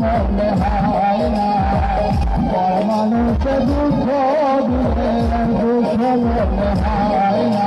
মনে হয় না। মানুষ দুঃখ দুঃখ মনে হয় না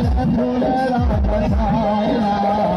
القدر لا لا